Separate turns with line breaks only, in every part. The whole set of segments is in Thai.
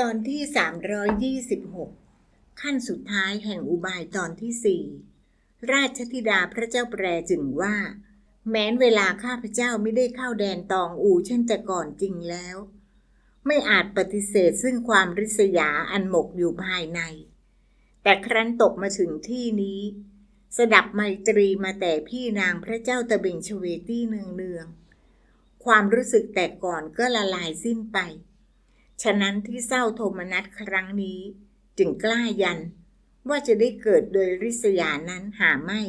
ตอนที่ 326 ขั้นสุดท้ายแห่งอุบายตอนที่สี่ราชธิดาพระเจ้าแปรจึงว่า แม้นเวลาข้าพเจ้าไม่ได้เข้าแดนตองอูเช่นแต่ก่อนจริงแล้ว ไม่อาจปฏิเสธซึ่งความริษยาอันหมกอยู่ภายใน แต่ครั้นตกมาถึงที่นี้ สดับไมตรีมาแต่พี่นางพระเจ้าตะเบงชเวตี้เนืองๆความรู้สึกแต่ก่อนก็ละลายสิ้นไป ฉะนั้นที่เศร้าโทมนัสครั้งนี้ จึงกล้ายัน ว่าจะได้เกิดโดยริษยานั้นหาไม่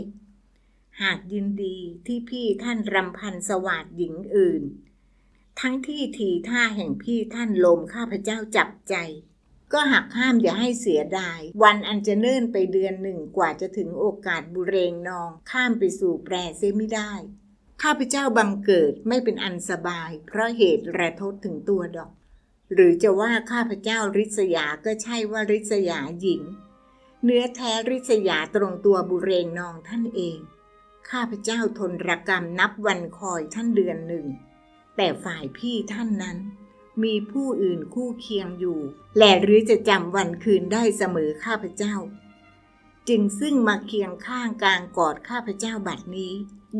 หากยินดีที่พี่ท่านรำพันสวัสดหญิงอื่น ทั้งที่ทีท่าแห่งพี่ท่านลมข้าพเจ้าจับใจ ก็หักห้ามอย่าให้เสียดาย วันอันจะเนิ่นไปเดือนหนึ่งกว่าจะถึงโอกาสบุเรงนองข้ามไปสู่แปรเสียไม่ได้ข้าพเจ้าบังเกิดไม่เป็นอันสบาย เพราะเหตุระทดถึงตัวดอก หรือจะว่าข้าพเจ้าริษยาก็ใช่ว่าริษยาหญิง เนื้อแท้ริษยาตรงตัวบุเรงนองท่านเอง ข้าพเจ้าทนรกรรมนับวันคอยท่านเดือนหนึ่ง แต่ฝ่ายพี่ท่านนั้น มีผู้อื่นคู่เคียงอยู่ และหรือจะจำวันคืนได้เสมอข้าพเจ้า จึงซึ่งมาเคียงข้างกลางกอดข้าพเจ้าบัดนี้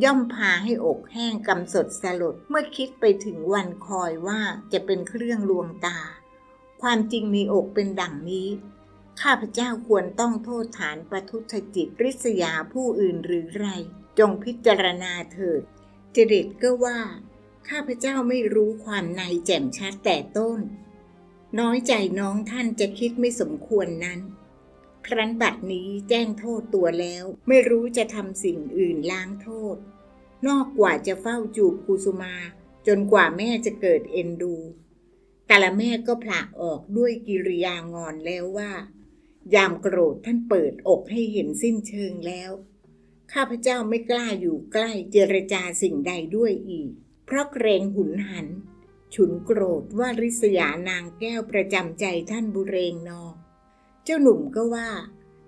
ย่อมพาให้อกแห้งกำสดสลดเมื่อคิดไปถึงวันคอยว่าจะเป็นเครื่องลวงตา ความจริงในอกเป็นดังนี้ ข้าพเจ้าควรต้องโทษฐานประทุษจิตริษยาผู้อื่นหรือไร จงพิจารณาเถิดเจเด็ดก็ว่า ข้าพเจ้าไม่รู้ความในแจ่มชัดแต่ต้น น้อยใจน้องท่านจะคิดไม่สมควรนั้น ครั้นบัดนี้แจ้งโทษตัวแล้ว ไม่รู้จะทำสิ่งอื่นล้างโทษ นอกกว่าจะเฝ้าจูบกุสุมา จนกว่าแม่จะเกิดเอ็นดู แต่ละแม่ก็ผละออกด้วยกิริยางอนแล้วว่า ยามโกรธท่านเปิดอกให้เห็นสิ้นเชิงแล้ว ข้าพเจ้าไม่กล้าอยู่ใกล้เจรจาสิ่งใดด้วยอีก เพราะเกรงหุนหัน ฉุนโกรธว่าริษยานางแก้วประจำใจท่านบุเรงนอง เจ้าหนุ่มก็ว่า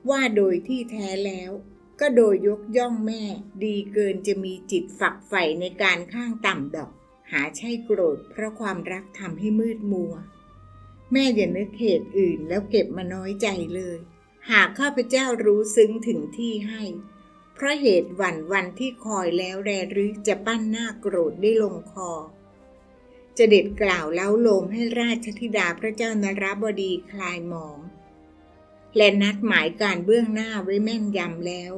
ว่าโดยที่แท้แล้ว ก็โดยยกย่องแม่ ดีเกินจะมีจิตฝักใฝ่ในการข้างต่ำดอก หาใช่โกรธเพราะความรักทำให้มืดมัว แม่อย่านึกเหตุอื่นแล้วเก็บมาน้อยใจเลย หากข้าพเจ้ารู้ซึ้งถึงที่ให้ เพราะเหตุวันวันที่คอยแล้วแรหรือจะปั้นหน้าโกรธได้ลงคอจะเด็ดกล่าวเล้าโลมให้ราชธิดาพระเจ้านรบดีคลายหมอง และนัดหมายการเบื้องหน้าไว้แม่นยำแล้ว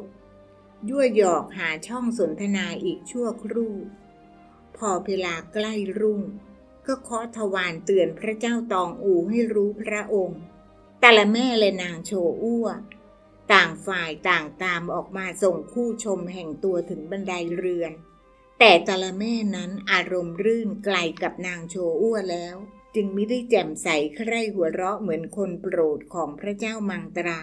ยั่วหยอกหาช่องสนทนาอีกชั่วครู่ พอเวลาใกล้รุ่ง ก็เคาะทวารเตือนพระเจ้าตองอูให้รู้พระองค์แต่ละแม่และนางโชอ้วต่างฝ่ายต่างตามออกมาส่งคู่ชมแห่งตัวถึงบันไดเรือน แต่แต่ละแม่นั้นอารมณ์รื่นไกลกับนางโชอ้วแล้ว จึงไม่ได้แจ่มใสใคร่หัวเราะเหมือนคนโปรดของพระเจ้ามังตรา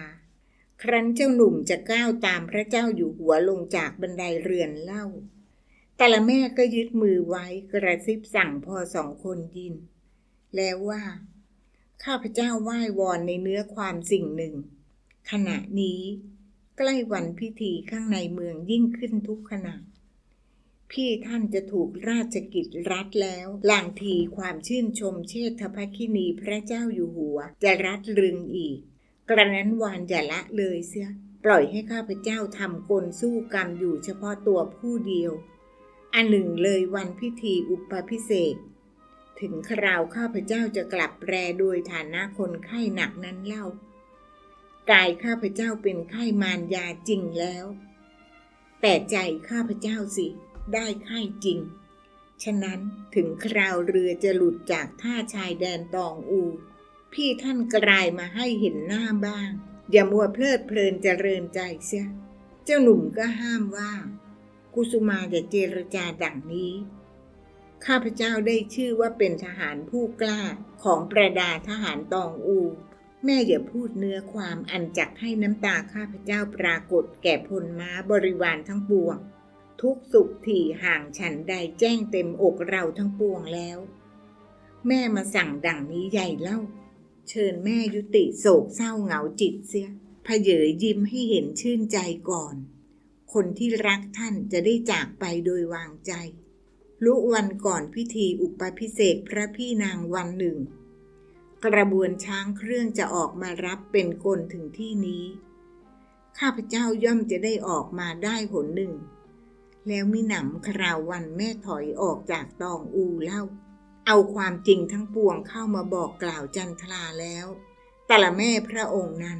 ครั้นเจ้าหนุ่มจะก้าวตามพระเจ้าอยู่หัวลงจากบันไดเรือนเล่า แต่ละแม่ก็ยึดมือไว้กระซิบสั่งพอสองคนยิน แล้วว่า ข้าพเจ้าไหว้วอนในเนื้อความสิ่งหนึ่ง ขณะนี้ ใกล้วันพิธีข้างในเมืองยิ่งขึ้นทุกขณะ พี่ท่านจะถูกราชกิจรัฐแล้วหลางทีความชื่นชมเชษฐภคินีพระเจ้าอยู่หัว จะรัดรึงอีก กระนั้นวานอย่าละเลยเสีย ปล่อยให้ข้าพเจ้าทำกลสู้กรรมอยู่เฉพาะตัวผู้เดียว อันหนึ่งเลยวันพิธีอุปพิเศษ ถึงคราวข้าพเจ้าจะกลับแปรโดยฐานะคนไข้หนักนั้นเล่ากายข้าพเจ้าเป็นไข้มารยาจริงแล้ว แต่ใจข้าพเจ้าสิ ได้ไข้จริง ฉะนั้นถึงคราวเรือจะหลุดจากท่าชายแดนตองอู พี่ท่านกลายมาให้เห็นหน้าบ้าง อย่ามัวเพลิดเพลินเจริญใจเสีย เจ้าหนุ่มก็ห้ามว่า กุสุมาอย่เจรจาดังนี้ ข้าพเจ้าได้ชื่อว่าเป็นทหารผู้กล้าของประดาทหารตองอูแม่อย่าพูดเนื้อความอันจักให้น้ำตาข้าพเจ้าปรากฏแก่พลม้าบริวารทั้งปวง ทุกสุขที่ห่างฉันใดแจ้งเต็มอกเราทั้งปวงแล้ว แม่มาสั่งดังนี้ใหญ่เล่า เชิญแม่ยุติโศกเศร้าเหงาจิตเสียพเยยยิ้มให้เห็นชื่นใจก่อน คนที่รักท่านจะได้จากไปโดยวางใจ ลุวันก่อนพิธีอุปพิเศษกพระพี่นางวันหนึ่ง กระบวนช้างเครื่องจะออกมารับเป็นกลถึงที่นี้ ข้าพเจ้าย่อมจะได้ออกมาได้หนหนึ่ง แล้วมิหนำคราววันแม่ถอยออกจากตองอูเล่า เอาความจริงทั้งปวงเข้ามาบอกกล่าวจันทราแล้ว แต่ละแม่พระองค์นั้น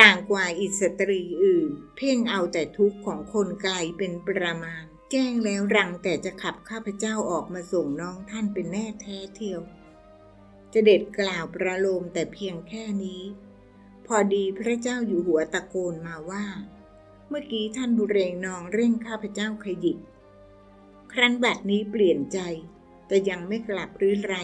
ต่างกว่าอิสตรีอื่น เพ่งเอาแต่ทุกข์ของคนไกลเป็นประมาณ แจ้งแล้วรังแต่จะขับข้าพเจ้าออกมาส่งน้องท่านเป็นแน่แท้เทียวจะเด็ดกล่าวประโลมแต่เพียงแค่นี้ พอดีพระเจ้าอยู่หัวตะโกนมาว่า มื่อกี้ท่านบุเรงนองเร่งข้าพเจ้าขยิบครั้นบัดนี้เปลี่ยนใจ แต่ยังไม่กลับหรือไร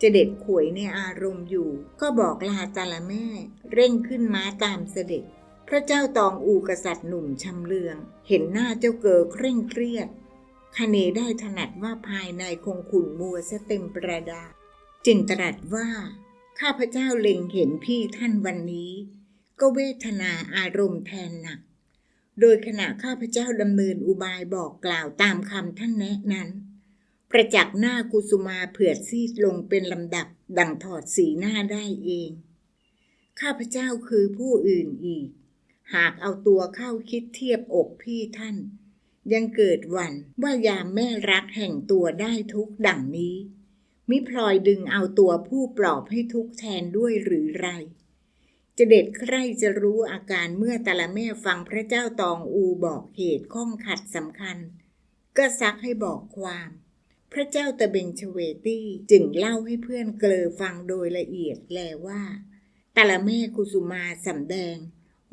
จะเด็ดขวยในอารมณ์อยู่ ก็บอกลาตาละแม่ เร่งขึ้นม้าตามเสด็จ พระเจ้าตองอูกษัตริย์หนุ่มชำเลือง เห็นหน้าเจ้าเกิดเคร่งเครียดคเนได้ถนัดว่าภายในคงขุนมัวซะเต็มประดา จึงตรัสว่า ข้าพเจ้าเล็งเห็นพี่ท่านวันนี้ ก็เวทนาอารมณ์แทนหนัก โดยขณะข้าพเจ้าดำเนินอุบายบอกกล่าวตามคำท่านแนะนั้น ประจักษ์หน้ากุสุมาเผือดซีดลงเป็นลำดับดังถอดสีหน้าได้เอง ข้าพเจ้าคือผู้อื่นอีก หากเอาตัวเข้าคิดเทียบอกพี่ท่าน ยังเกิดหวันว่ายามแม่รักแห่งตัวได้ทุกดังนี้ มิพลอยดึงเอาตัวผู้ปลอบให้ทุกแทนด้วยหรือไร จะเด็ดใครจะรู้อาการเมื่อต่ละแม่ฟังพระเจ้าตองอูบอกเหตุข้องขัดสำคัญ ก็ซักให้บอกความ พระเจ้าตะเบงชเวตี้จึงเล่าให้เพื่อนเกลอฟังโดยละเอียดแลว่าต่ละแม่กุสุมาสำแดง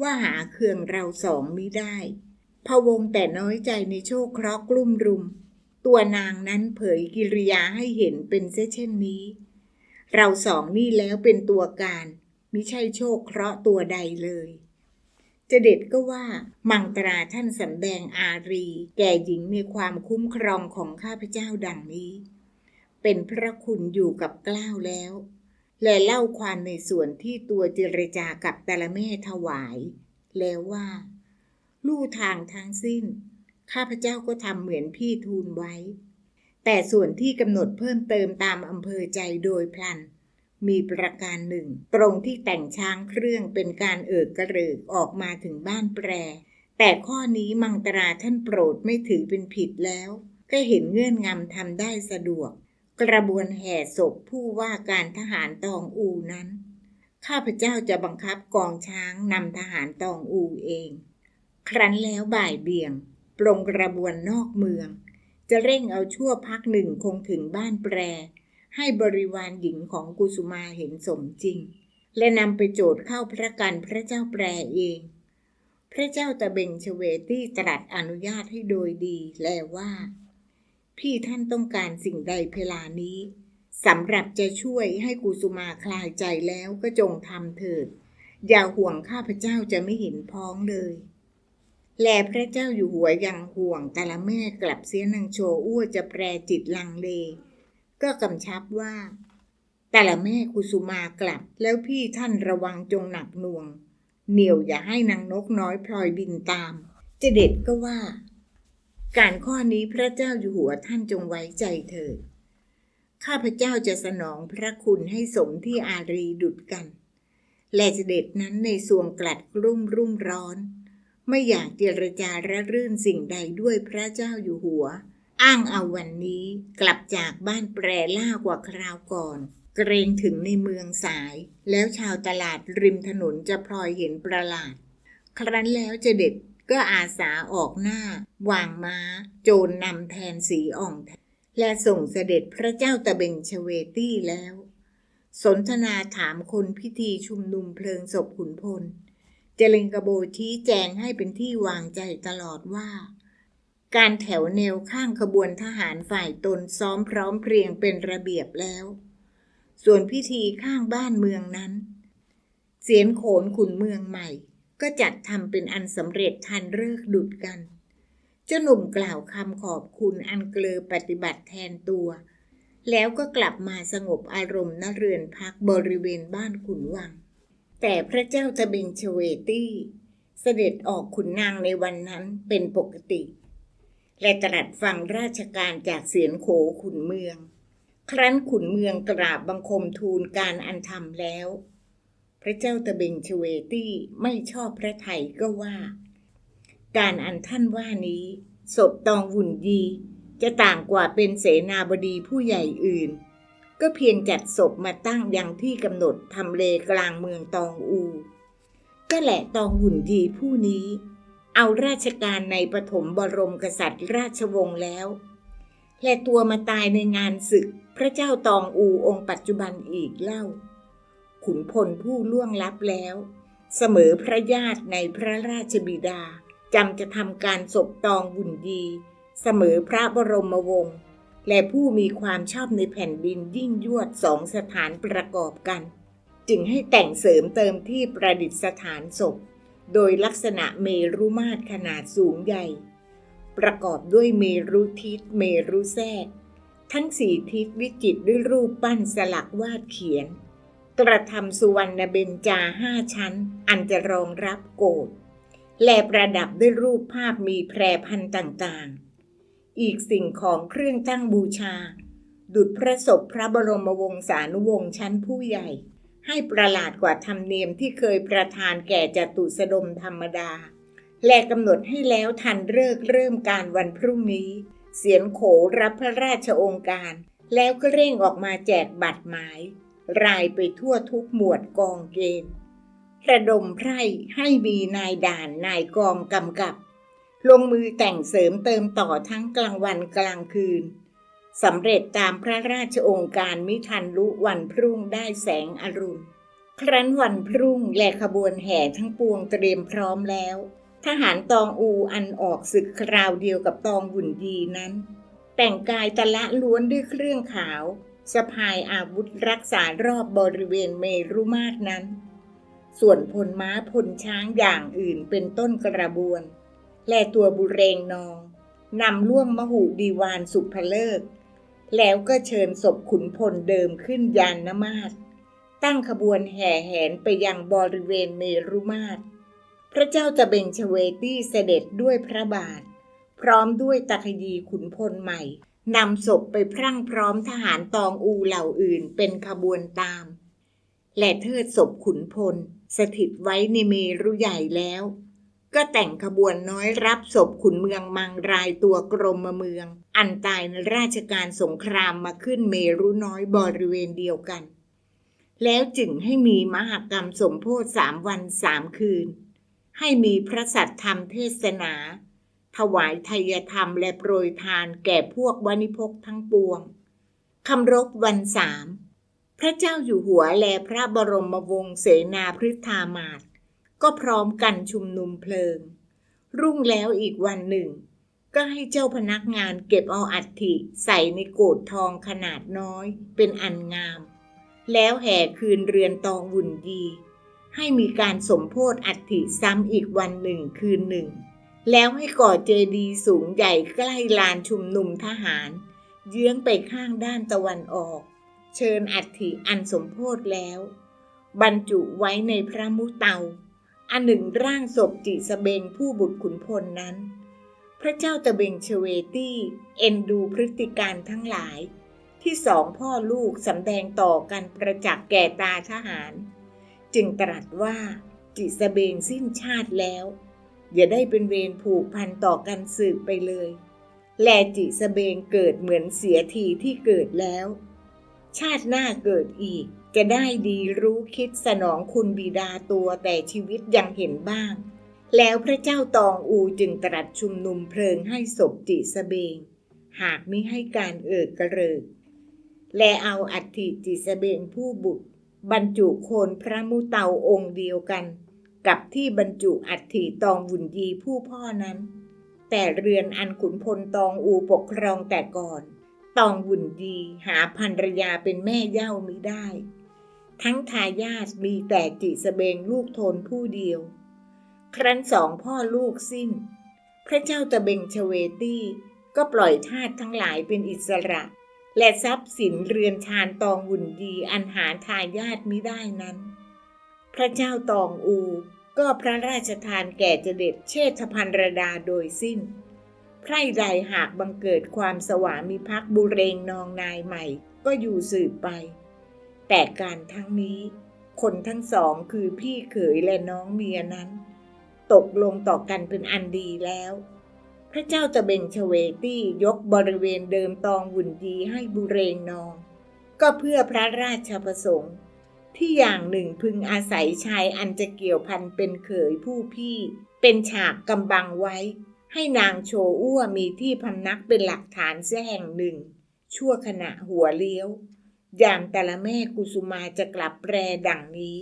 ว่าหาเครื่องเราสองมิได้พะวงแต่น้อยใจในโชคเคราะห์กลุ่มรุม ตัวนางนั้นเผยกิริยาให้เห็นเป็นเช่นนี้ เราสองนี่แล้วเป็นตัวการ มิใช่โชคเคราะห์ตัวใดเลยจะเด็ดก็ว่า มังตราท่านสำแดงอารี แก่หญิงในความคุ้มครองของข้าพเจ้าดังนี้ เป็นพระคุณอยู่กับกล้าวแล้ว และเล่าความในส่วนที่ตัวเจรจากับต่ละแม่ถวาย แล้วว่า ลู่ทางทั้งสิ้น ข้าพเจ้าก็ทำเหมือนพี่ทูลไว้ แต่ส่วนที่กำหนดเพิ่มเติมตามอำเภอใจโดยพลัน มีประการหนึ่ง ตรงที่แต่งช้างเครื่องเป็นการเอิกกระเริกออกมาถึงบ้านแปร แต่ข้อนี้มังตราท่านโปรดไม่ถือเป็นผิดแล้ว ก็เห็นเงื่อนงำทำได้สะดวก กระบวนแห่ศพผู้ว่าการทหารตองอูนั้น ข้าพเจ้าจะบังคับกองช้างนำทหารตองอูเอง ครั้นแล้วบ่ายเบี่ยง ปรงกระบวนนอกเมือง จะเร่งเอาชั่วพักหนึ่งคงถึงบ้านแปร ให้บริวารหญิงของกุสุมาเห็นสมจริง และนำไปโจทย์เข้าพระกันพระเจ้าแปรเอง พระเจ้าตะเบงชเวตี้ตรัสอนุญาตให้โดยดีแลว่า พี่ท่านต้องการสิ่งใดเพลานี้สำหรับจะช่วยให้กุสุมาคลายใจแล้วก็จงทำเถิด อย่าห่วงข้าพเจ้าจะไม่เห็นพ้องเลย แลพระเจ้าอยู่หัวยังห่วงแต่ละแม่กลับเสียนางโชอ้วจะแปรจิตลังเล ก็กำชับว่า แต่ละแม่กุสุมากลับ แล้วพี่ท่านระวังจงหนักหน่วง เหนียวอย่าให้นางนกน้อยพลอยบินตามจเด็ดก็ว่า การข้อนี้พระเจ้าอยู่หัวท่านจงไว้ใจเถิดข้าพเจ้าจะสนองพระคุณให้สมที่อารีดุดกัน และเจเด็ดนั้นในสวงกลัดรุ่มรุ่มร้อน ไม่อยากเจรจาระรื่นสิ่งใดด้วยพระเจ้าอยู่หัว อ้างเอาวันนี้กลับจากบ้านแปรล่ากว่าคราวก่อน เกรงถึงในเมืองสาย แล้วชาวตลาดริมถนนจะพลอยเห็นประหลาด ครั้นแล้วจะเด็ดก็อาสาออกหน้าวางม้า โจรนำแทนสีอ่องแทนและส่งเสด็จพระเจ้าตะเบงชเวตี้แล้ว สนทนาถามคนพิธีชุมนุมเพลิงศพขุนพล เจริญกระโบชี้แจงให้เป็นที่วางใจตลอดว่า การแถวแนวข้างขบวนทหารฝ่ายตนซ้อมพร้อมเพรียงเป็นระเบียบแล้ว ส่วนพิธีข้างบ้านเมืองนั้น เสียนโขนขุนเมืองใหม่ ก็จัดทำเป็นอันสำเร็จทันเลิกดุดกัน เจ้าหนุ่มกล่าวคำขอบคุณอันเกลอปฏิบัติแทนตัว แล้วก็กลับมาสงบอารมณ์ณเรือนพักบริเวณบ้านขุนวัง แต่พระเจ้าตะเบงชเวตี้ เสด็จออกขุนนางในวันนั้นเป็นปกติ และตรัสฟังราชการจากเสียนโขขุนเมือง ครั้นขุนเมืองกราบบังคมทูลการอันธรรมแล้ว พระเจ้าตะเบงชเวตี้ไม่ชอบพระไทยก็ว่า การอันท่านว่านี้ศพตองวุ่นยีจะต่างกว่าเป็นเสนาบดีผู้ใหญ่อื่น ก็เพียงจัดศพมาตั้งยังที่กำหนดทำเลกลางเมืองตองอู ก็แหละตองหุ่นยีผู้นี้ เอาราชการในปฐมบรมกษัตริย์ราชวงศ์แล้ว และตัวมาตายในงานศึกพระเจ้าตองอูองค์ปัจจุบันอีกเล่า ขุนพลผู้ล่วงลับแล้ว เสมอพระญาติในพระราชบิดาจำจะทำการศพตองบุญยีเสมอพระบรมวงศ์และผู้มีความชอบในแผ่นดินยิ่งยวดสองสถานประกอบกัน จึงให้แต่งเสริมเติมที่ประดิษฐานศพ โดยลักษณะเมรุมาตรขนาดสูงใหญ่ ประกอบด้วยเมรุทิศเมรุแทรก ทั้งสี่ทิศวิจิตด้วยรูปปั้นสลักวาดเขียน กระทำสุวรรณเบญจาห้าชั้น อันจะรองรับโกดและประดับด้วยรูปภาพมีแพรพันต่างๆ อีกสิ่งของเครื่องตั้งบูชา ดุจพระศพพระบรมวงศานุวงศ์ชั้นผู้ใหญ่ ให้ประหลาดกว่าธรรมเนียมที่เคยประทานแก่จตุสดมธรรมดา และกำหนดให้แล้วทันเลิกเริ่มการวันพรุ่งนี้ เสียนโขรับพระราชองค์การ แล้วก็เร่งออกมาแจกบัตรหมาย รายไปทั่วทุกหมวดกองเกณฑ์ระดมไพร่ให้มีนายด่านนายกองกำกับ ลงมือแต่งเสริมเติมต่อทั้งกลางวันกลางคืน สำเร็จตามพระราชองค์การมิทันลุวันพรุ่งได้แสงอรุณ ครั้นวันพรุ่งและขบวนแห่ทั้งปวงเตรียมพร้อมแล้ว ทหารตองอูอันออกศึกคราวเดียวกับตองหุ่นยีนั้น แต่งกายตะละล้วนด้วยเครื่องขาวสะพายอาวุธรักษารอบบริเวณเมรุมาตรนั้น ส่วนพลม้าพลช้างอย่างอื่นเป็นต้นกระบวน และตัวบุเรงนองนำล่วงมหูดีวานสุภเลิก แล้วก็เชิญศพขุนพลเดิมขึ้นยานนมาศตั้งขบวนแห่แหนไปยังบริเวณเมรุมาตร พระเจ้าจะเบงชเวตี้เสด็จด้วยพระบาท พร้อมด้วยตะคยีขุนพลใหม่นำศพไปพรั่งพร้อมทหารตองอูเหล่าอื่นเป็นขบวนตาม และเทิดศพขุนพล สถิตไว้ในเมรุใหญ่แล้ว ก็แต่งขบวนน้อยรับศพขุนเมืองมังรายตัวกรมเมือง อันตายในราชการสงครามมาขึ้นเมรุน้อยบริเวณเดียวกัน แล้วจึงให้มีมหกรรมสมโพธสามวันสามคืน ให้มีพระสัตธรรมเทศนา ถวายทายธรรมและโปรยทานแก่พวกวานิพกทั้งปวงคำรบวันสามพระเจ้าอยู่หัวและพระบรมวงศ์เสนาพฤทธามาศ ก็พร้อมกันชุมนุมเพลิง รุ่งแล้วอีกวันหนึ่ง ก็ให้เจ้าพนักงานเก็บเอาอัฐิใส่ในโกดทองขนาดน้อยเป็นอันงาม แล้วแห่คืนเรือนตองวุ่นดี ให้มีการสมโพธอัฐิซ้ำอีกวันหนึ่งคืนหนึ่ง แล้วให้ก่อเจดีย์สูงใหญ่ใกล้ลานชุมนุมทหาร เยื้องไปข้างด้านตะวันออก เชิญอัฐิอันสมโพธแล้ว บรรจุไว้ในพระมุเตา อันหนึ่งร่างศพจิสเบงผู้บุตรขุนพลนั้น พระเจ้าตะเบงเชเวตี้ เอ็นดูพฤติการทั้งหลาย ที่สองพ่อลูกสำแดงต่อกันประจักษ์แก่ตาทหาร จึงตรัสว่าจิสเบงสิ้นชาติแล้ว อย่าได้เป็นเวรผูกพันต่อกันสืบไปเลย แลจิสเบงเกิดเหมือนเสียทีที่เกิดแล้ว ชาติหน้าเกิดอีก จะได้ดีรู้คิดสนองคุณบิดาตัวแต่ชีวิตยังเห็นบ้าง แล้วพระเจ้าตองอูจึงตรัสชุมนุมเพลิงให้ศพจิสเบง หากไม่ให้การเอิกกระเริก และเอาอัฐิจิสเบงผู้บุตร บรรจุโคนพระมุเตาองค์เดียวกัน กับที่บรรจุอัฐิตองบุญยีผู้พ่อนั้น แต่เรือนอันขุนพลตองอูปกครองแต่ก่อน ตองบุญยีหาภรรยาเป็นแม่เย่ามิได้ ทั้งทายาทมีแต่จิสเบงลูกโทนผู้เดียว ครั้นสองพ่อลูกสิ้น พระเจ้าตะเบงชเวตี้ก็ปล่อยทาสทั้งหลายเป็นอิสระ และทรัพย์สินเรือนชานตองวุ่นดีอันหาทายาทมิได้นั้น พระเจ้าตองอูก็พระราชทานแก่เจเด็ดเชษฐพันรดาโดยสิ้น ไพร่ใดหากบังเกิดความสวามิภักดิ์บุเรงนองนายใหม่ก็อยู่สืบไป แต่การทั้งนี้ คนทั้งสองคือพี่เขยและน้องเมียนั้น ตกลงต่อกันเป็นอันดีแล้ว พระเจ้าจะเบ่งเวตี้ยกบริเวณเดิมตองหุ่นยีให้บุเรงนอง ก็เพื่อพระราชประสงค์ ที่อย่างหนึ่งพึงอาศัยชายอันจะเกี่ยวพันเป็นเขยผู้พี่ เป็นฉากกำบังไว้ ให้นางโชอ้วมีที่พำนักเป็นหลักฐานเสียแห่งหนึ่ง ชั่วขณะหัวเลี้ยว ยามแต่ละแม่กุสุมาจะกลับแปรดังนี้